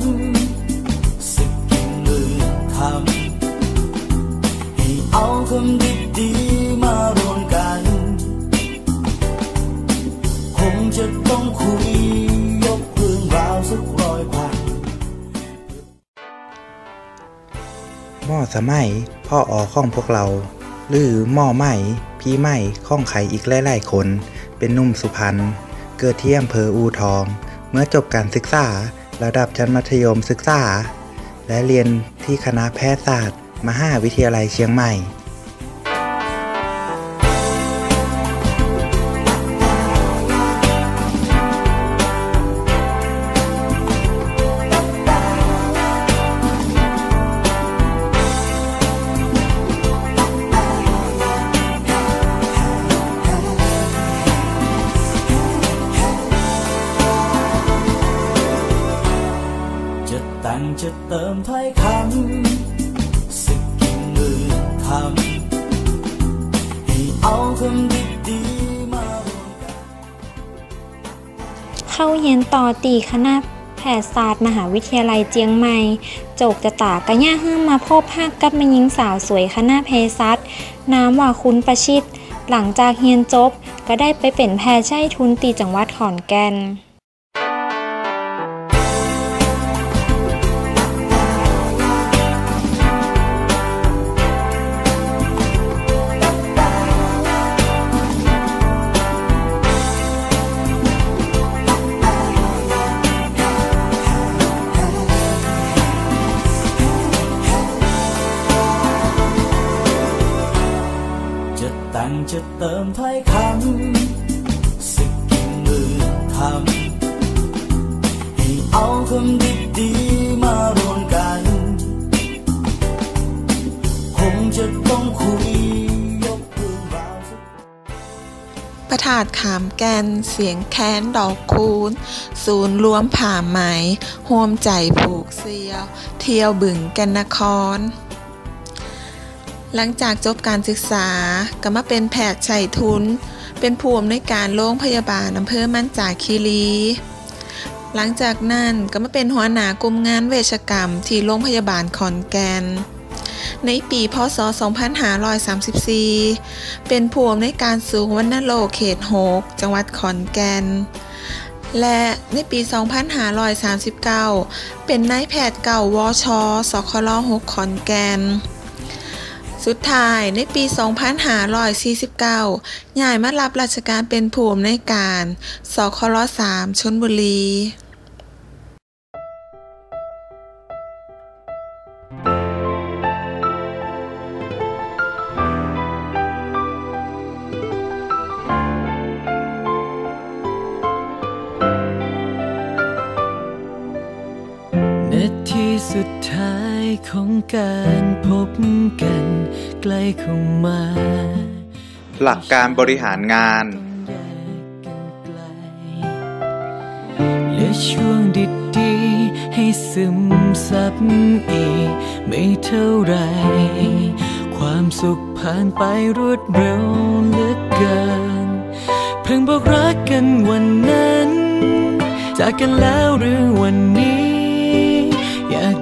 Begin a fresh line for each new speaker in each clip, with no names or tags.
เติมถ้อยคำสึกกินมือคำให้เอาคำดีๆมารวมกัน คงจะต้องคุยยกเรื่องราวสักร้อยพัน
หม้อสมัยพ่อออข้องพวกเราหรือหม้อใหม่พี่ใหม่ข้องไขอีกหลายๆคน เป็นนุ่มสุพรรณเกิดที่อำเภออูทอง เมื่อจบการศึกษา ระดับชั้นมัธยมศึกษา และเรียนที่คณะแพทยศาสตร์ มหาวิทยาลัยเชียงใหม่
จะเติมถ้อยคำสึกกินมือคำให้เอาคำดีๆมารวมกัน
เข้าเรียนต่อตีคณะแพทยศาสตร์มหาวิทยาลัยเจียงใหม่ โจกจะตากะย่าห้ามมาพบภาคกับม่หญิงสาวสวยคณะเภสัชน้ำว่าคุณประชิตหลังจากเรียนจบ ก็ได้ไปเป็นแพทย์ใช้ทุนตีจังหวัดขอนแก่น
จะแต่งจะเติมถ้อยคำสึกกินมือคำให้เอาคำดีๆมารวมกัน คงจะต้องคุยยกเรื่องราว
ประถาดขามแกนเสียงแค้นดอกคูณศูนย์รวมผ่าไหมห่วมใจผูกเซียว เที่ยวบึงแกนนคร หลังจากจบการศึกษาก็มาเป็นแพทย์ชัยทุน เป็นผู้อำนวยการโรงพยาบาลอำเภอมั่นจาคีรีหลังจากนั้นก็มาเป็นหัวหน้ากลุ่มงานเวชกรรมที่โรงพยาบาลขอนแก่น ในปีพศ 2534 เป็นผู้อำนวยการศูนย์วัณโลกเขต 6 จังหวัดขอนแก่น และในปี 2539 เป็นนายแพทย์เก่าวช สคล6ขอนแก่น สุดท้ายในปี 2549ย้ายมารับราชการเป็นผู้อำนวยการ สคล3ชนบุรี
นาทีสุดท้าย ของการพบกัน ใกล้เข้ามา
หลักการบริหารงาน
แยกกันไกลเหลือช่วงดีๆให้ซึมซับอีก ไม่เท่าไหรความสุขผ่านไปรวดเร็วเหลือเกิน เพิ่งบอกรักกันวันนั้น จากกันแล้วหรือวันนี้อ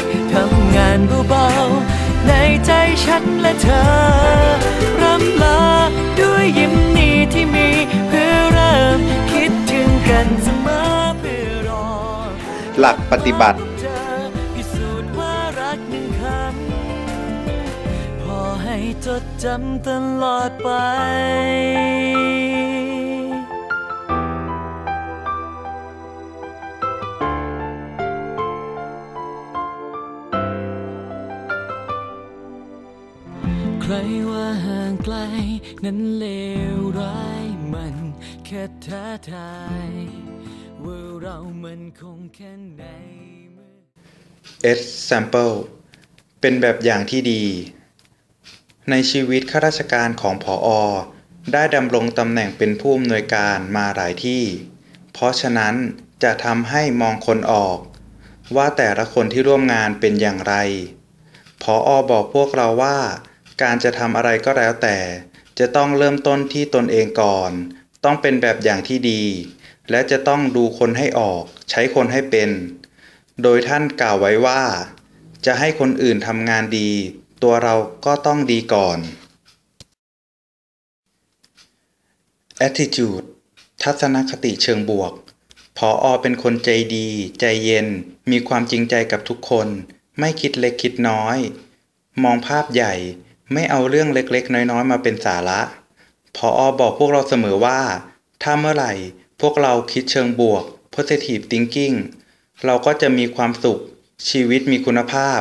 ก ทำงานเบาๆ ในใจฉันและเธอ รำลาด้วยยิ้มนี้ที่มีเพื่อเริ่มคิดถึงกันเสมอเพื่อรอ
หลักปฏิบัติ
เจอพิสูจน์ว่ารักหนึ่งคำพอให้จดจำตลอดไป ว่าห่างไกล นั้นเลวร้ายมันแค่ท้าทายว่าเรามันคงแค่ไหนเมื่อ
S sample เป็นแบบอย่างที่ดี ในชีวิตข้าราชการของผออได้ดำรงตำแหน่งเป็นผู้อำนวยการมาหลายที่ เพราะฉะนั้นจะทำให้มองคนออก ว่าแต่ละคนที่ร่วมงานเป็นอย่างไรผออบอกพวกเราว่า การจะทำอะไรก็แล้วแต่ จะต้องเริ่มต้นที่ตนเองก่อน ต้องเป็นแบบอย่างที่ดี และจะต้องดูคนให้ออก ใช้คนให้เป็น โดยท่านกล่าวไว้ว่า จะให้คนอื่นทำงานดี ตัวเราก็ต้องดีก่อน attitude ทัศนคติเชิงบวกพออเป็นคนใจดี ใจเย็น มีความจริงใจกับทุกคน ไม่คิดเล็กคิดน้อย มองภาพใหญ่ ไม่เอาเรื่องเล็กๆ น้อยๆ มาเป็นสาระพออบอกพวกเราเสมอว่า ถ้าเมื่อไหร่ พวกเราคิดเชิงบวก positive thinking เราก็จะมีความสุข ชีวิตมีคุณภาพ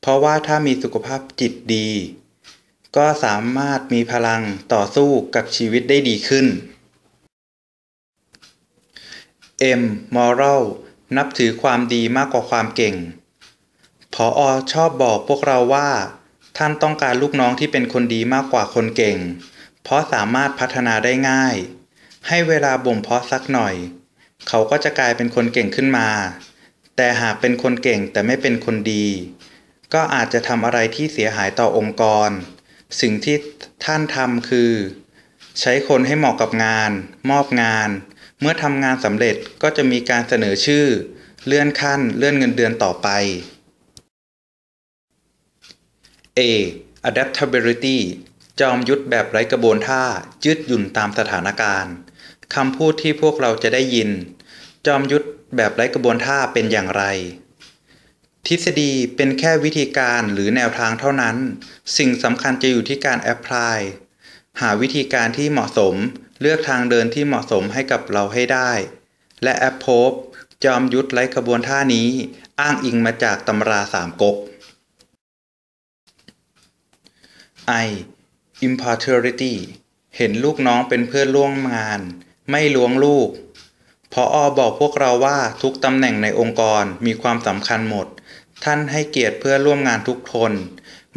เพราะว่าถ้ามีสุขภาพจิตดี ก็สามารถมีพลังต่อสู้กับชีวิตได้ดีขึ้น M moral นับถือความดีมากกว่าความเก่ง พออชอบบอกพวกเราว่า ท่านต้องการลูกน้องที่เป็นคนดีมากกว่าคนเก่ง เพราะสามารถพัฒนาได้ง่าย ให้เวลาบ่มเพาะสักหน่อย เขาก็จะกลายเป็นคนเก่งขึ้นมา แต่หากเป็นคนเก่งแต่ไม่เป็นคนดี ก็อาจจะทำอะไรที่เสียหายต่อองค์กร สิ่งที่ท่านทำคือ ใช้คนให้เหมาะกับงาน มอบงาน เมื่อทำงานสำเร็จก็จะมีการเสนอชื่อ เลื่อนขั้น เลื่อนเงินเดือนต่อไป A adaptability จอมยุทธแบบไร้กระบวนท่ายืดหยุ่นตามสถานการณ์คำพูดที่พวกเราจะได้ยิน จอมยุทธแบบไร้กระบวนท่าเป็นอย่างไร ทฤษฎีเป็นแค่วิธีการหรือแนวทางเท่านั้น สิ่งสำคัญจะอยู่ที่การแอพพลายหาวิธีการที่เหมาะสมเลือกทางเดินที่เหมาะสมให้กับเราให้ได้ และแอปโพบจอมยุทธไร้กระบวนท่านี้ อ้างอิงมาจากตำราสามก๊ก I impartiality เห็นลูกน้องเป็นเพื่อนร่วมงาน ไม่ล้วงลูกพออบอกพวกเราว่าทุกตำแหน่งในองค์กรมีความสำคัญหมด ท่านให้เกียรติเพื่อนร่วมงานทุกคน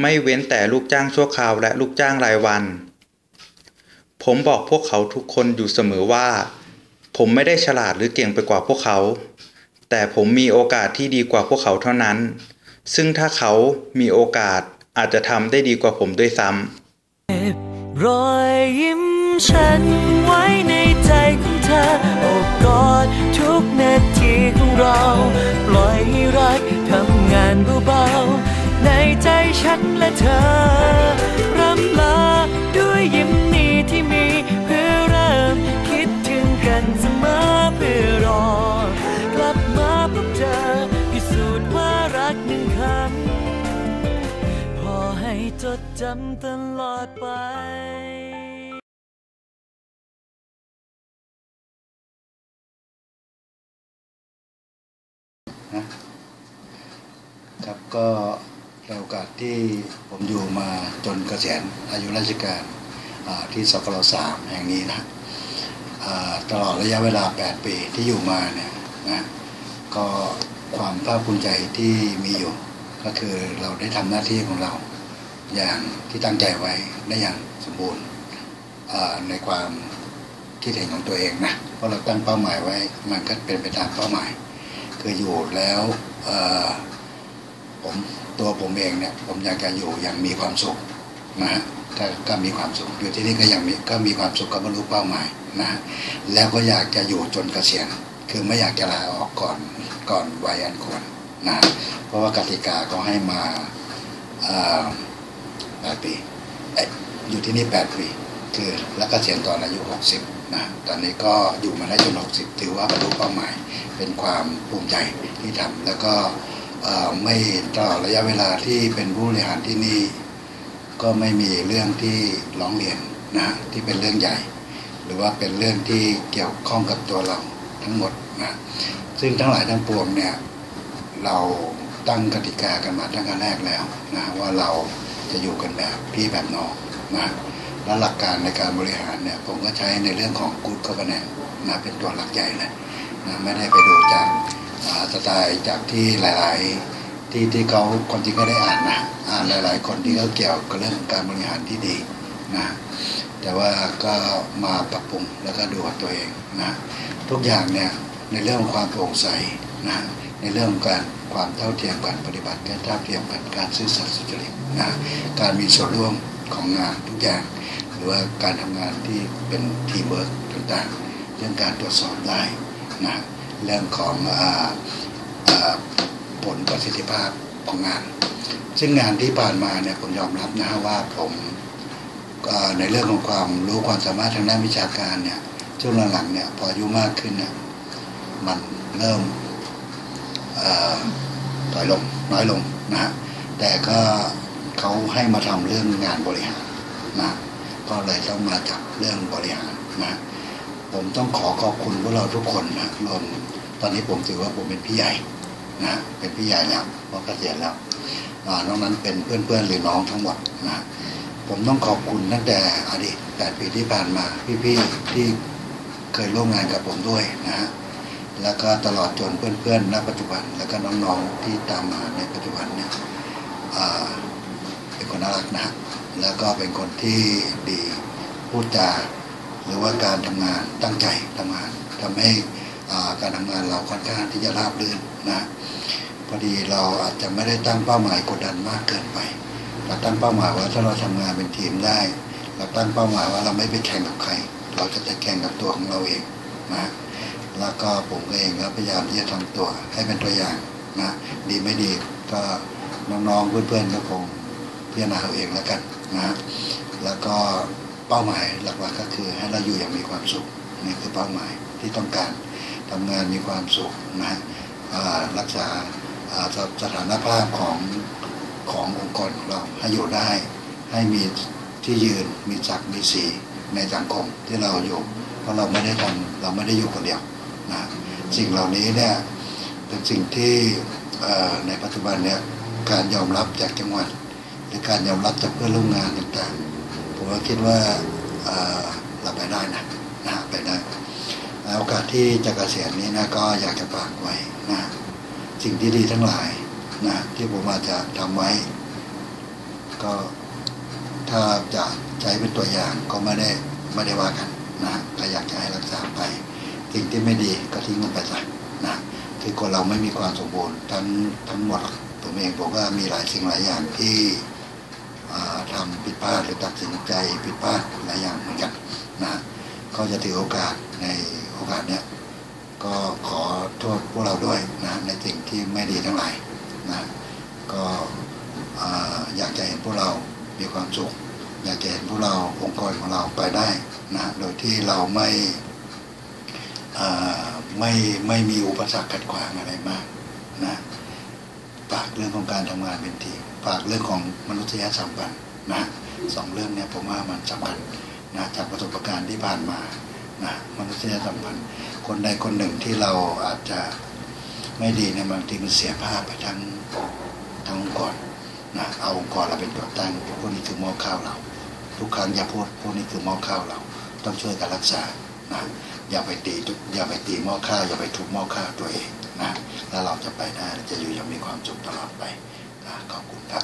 ไม่เว้นแต่ลูกจ้างชั่วคราวและลูกจ้างรายวัน ผมบอกพวกเขาทุกคนอยู่เสมอว่า ผมไม่ได้ฉลาดหรือเก่งไปกว่าพวกเขา แต่ผมมีโอกาสที่ดีกว่าพวกเขาเท่านั้น ซึ่งถ้าเขามีโอกาส อาจจะทำได้ดีกว่าผมด้วยซ้ำ
รอยยิ้มฉันไว้ในใจของเธอโอบกอดทุกนาทีของเรา ปล่อยให้รักทำงานเบาๆในใจฉันและเธอ จดจำตลอดไป
ครับก็ในโอกาสที่ผมอยู่มาจนเกษียณอายุราชการอ่าที่สกลสามแห่งนี้นะตลอดระยะเวลา 8 ปีที่อยู่มาเนี่ยนะก็ความภาคภูมิใจที่มีอยู่ ก็คือเราได้ทำหน้าที่ของเรา อย่างที่ตั้งใจไว้ได้อย่างสมบูรณ์ในความคิดเห็นของตัวเองนะเพราะเราตั้งเป้าหมายไว้มันก็เป็นไปตามเป้าหมาย คืออยู่แล้วผมตัวผมเองเนี่ยผมอยากจะอยู่อย่างมีความสุขนะฮะก็ก็มีความสุขอยู่ที่นี่ก็ยังมีก็มีความสุขก็บรรลุเป้าหมายนะแล้วก็อยากจะอยู่จนเกษียณคือไม่อยากจะลาออกก่อนก่อนวัยอันควรนะเพราะว่ากติกาเขาให้มาอ่ อแปดปีอยู่ที่นี่แปดปี คือแล้วก็เกษียณตอนอายุหกสิบนะ ตอนนี้ก็อยู่มาได้จนหกสิบถือว่าบรรลุเป้าหมาย เป็นความภูมิใจที่ทำแล้วก็ไม่ตลอดระยะเวลาที่เป็นผู้บริหารที่นี่ ก็ไม่มีเรื่องที่ร้องเรียนนะที่เป็นเรื่องใหญ่ หรือว่าเป็นเรื่องที่เกี่ยวข้องกับตัวเราทั้งหมดนะซึ่งทั้งหลายทั้งปวงเนี่ยเราตั้งกติกากันมาตั้งแต่แรกแล้วนะว่าเรา จะอยู่กันแบบพี่แบบน้องนะและหลักการในการบริหารเนี่ยผมก็ใช้ในเรื่องของ good governance นะเป็นตัวหลักใหญ่เลยนะไม่ได้ไปดูจากสไตล์จากที่หลาย ๆ ที่ที่เขาคนที่ก็ได้อ่านนะอ่านหลาย ๆ คนที่เขาเกี่ยวกับเรื่องการบริหารที่ดีนะแต่ว่าก็มาปรับปรุงแล้วก็ดูกับตัวเองนะทุกอย่างเนี่ยในเรื่องของความโปร่งใสนะในเรื่องของการ ความเท่าเทียมกันปฏิบัติการเท่าเทียมกันการซื่อสัตย์สุจริตนะการมีส่วนร่วมของงานทุกอย่าง หรือว่าการทำงานที่เป็นทีมเวิร์กต่างๆ เรื่องการตรวจสอบได้นะเรื่องของออผลประสิทธิภาพของงาน ซึ่งงานที่ผ่านมาเนี่ยผมยอมรับนะฮะว่าผมในเรื่องของความรู้ความสามารถทางด้านวิชาการเนี่ยช่วงหลังๆเนี่ยพออายุมากขึ้นเนี่ยมันเริ่ม ถอยลงน้อยลงนะฮะแต่ก็เขาให้มาทำเรื่องงานบริหารนะก็เลยต้องมาจับเรื่องบริหารนะผมต้องขอขอบคุณพวกเราทุกคนนะรวมตอนนี้ผมถือว่าผมเป็นพี่ใหญ่นะเป็นพี่ใหญ่แล้วเพราะเกษียณแล้วอ่านอกนั้นเป็นเพื่อนๆหรือน้องทั้งหมดนะผมต้องขอบคุณตั้งแต่อดีตแปดปีที่ผ่านมาพี่ๆที่เคยร่วมงานกับผมด้วยนะฮะ แล้วก็ตลอดจนเพื่อนๆณปัจจุบัน แล้วก็น้องๆที่ตามมาในปัจจุบันเนี่ยเป็นคนน่ารักนะฮะแล้วก็เป็นคนที่ดีพูดจาหรือว่าการทำงานตั้งใจทำงานทำให้การทำงานเราค่อนข้างที่จะราบรื่นนะพอดีเราอาจจะไม่ได้ตั้งเป้าหมายกดดันมากเกินไป เราตั้งเป้าหมายว่าถ้าเราทำงานเป็นทีมได้ เราตั้งเป้าหมายว่าเราไม่ไปแข่งกับใคร เราจะจะแข่งกับตัวของเราเองนะ แล้วก็ผมเองก็พยายามที่จะทำตัวให้เป็นตัวอย่างนะดีไม่ดีก็น้องๆเพื่อนๆก็คงพิจารณาเอาเองแล้วกันนะแล้วก็เป้าหมายหลักๆก็คือให้เราอยู่อย่างมีความสุขนี่คือเป้าหมายที่ต้องการทำงานมีความสุขนะรักษาสถานภาพของขององค์กรของเราให้อยู่ได้ ให้มีที่ยืนมีศักมีสีในสังคมที่เราอยู่เพราะเราไม่ได้ทำเราไม่ได้อยู่คนเดียว สิ่งเหล่านี้เนี่ยเป็นสิ่งที่ในปัจจุบันเนี่ยการยอมรับจากจังหวัด หรือการยอมรับจากเพื่อนร่วมงานต่างๆ ผมก็คิดว่าเราไปได้นะนะไปได้โอกาสที่จะเกษียณนี้นะก็อยากจะฝากไว้นะสิ่งที่ดีทั้งหลายนะที่ผมอาจจะทำไว้ ก็ถ้าจะใช้เป็นตัวอย่างก็ไม่ได้ไม่ได้ว่ากันนะก็อยากจะให้รักษาไป สิ่งที่ไม่ดีก็ทิ้งมันไปซะนะคือคนเราไม่มีความสมบูรณ์ทั้งทั้งหมดผมเองผมก็มีหลายสิ่งหลายอย่างที่อ่าทำผิดพลาดหรือตัดสินใจผิดพลาดหลายอย่างเหมือนกันนะก็จะถือโอกาสในโอกาสเนี้ยก็ขอโทษพวกเราด้วยนะในสิ่งที่ไม่ดีทั้งหลายนะก็อ่าอยากจะเห็นพวกเรามีความสุข อยากจะเห็นพวกเราองค์กรของเราไปได้นะโดยที่เราไม่ ไม่ไม่มีอุปสรรคขัดขวางอะไรมากนะฝากเรื่องของการทำงานเป็นทีมฝากเรื่องของมนุษยสัมพันธ์นะสองเรื่องเนี้ยผมว่ามันสำคัญนะจากประสบการณ์ที่ผ่านมานะมนุษยสัมพันธ์คนใดคนหนึ่งที่เราอาจจะไม่ดีในยบางทีมันเสียภาพไปทั้งทั้งองค์กรนะเอาองค์กรเราเป็นตัวตั้งพวกนี้คือมอข้าวเรา ทุกครั้งอย่าพูดพวกนี้คือมอข้าวเรา ต้องช่วยกันรักษานะ อย่าไปตีทุกอย่าไปตีหม้อข้าวอย่าไปทุบหม้อข้าวตัวเองนะแล้วเราจะไปได้จะอยู่อย่างมีความสุขตลอดไปนะขอบคุณครับ